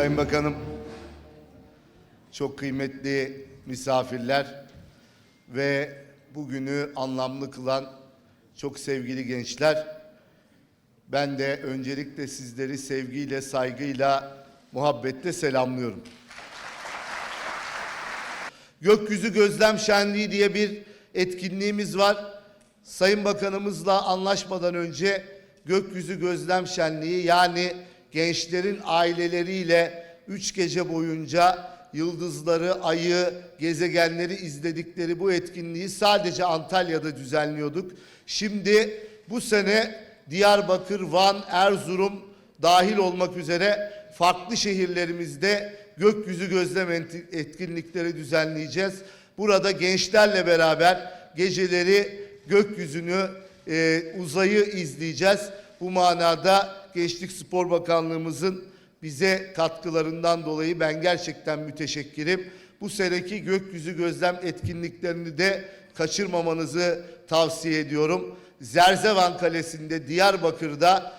Sayın Bakanım, çok kıymetli misafirler ve bugünü anlamlı kılan çok sevgili gençler, ben de öncelikle sizleri sevgiyle, saygıyla, muhabbetle selamlıyorum. Gökyüzü Gözlem Şenliği diye bir etkinliğimiz var. Sayın Bakanımızla anlaşmadan önce Gökyüzü Gözlem Şenliği yani gençlerin aileleriyle üç gece boyunca yıldızları, ayı, gezegenleri izledikleri bu etkinliği sadece Antalya'da düzenliyorduk. Şimdi bu sene Diyarbakır, Van, Erzurum dahil olmak üzere farklı şehirlerimizde gökyüzü gözlem etkinlikleri düzenleyeceğiz. Burada gençlerle beraber geceleri gökyüzünü, e, uzayı izleyeceğiz. Bu manada Gençlik Spor Bakanlığımızın bize katkılarından dolayı ben gerçekten müteşekkirim. Bu seneki gökyüzü gözlem etkinliklerini de kaçırmamanızı tavsiye ediyorum. Zerzevan Kalesi'nde Diyarbakır'da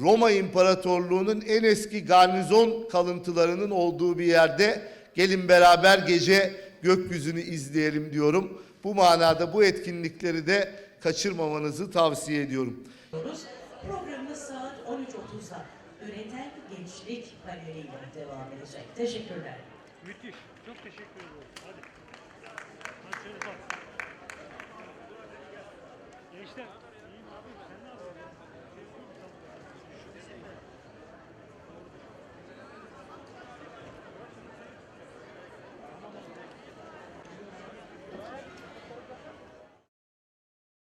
Roma İmparatorluğu'nun en eski garnizon kalıntılarının olduğu bir yerde gelin beraber gece gökyüzünü izleyelim diyorum. Bu manada bu etkinlikleri de kaçırmamanızı tavsiye ediyorum. Program 30'da üreten gençlik paneliyle devam edecek. Teşekkürler. Müthiş. Çok teşekkür ederim. Hadi. Hadi bak. Gençler, iyiyim abi. Sen nasılsın?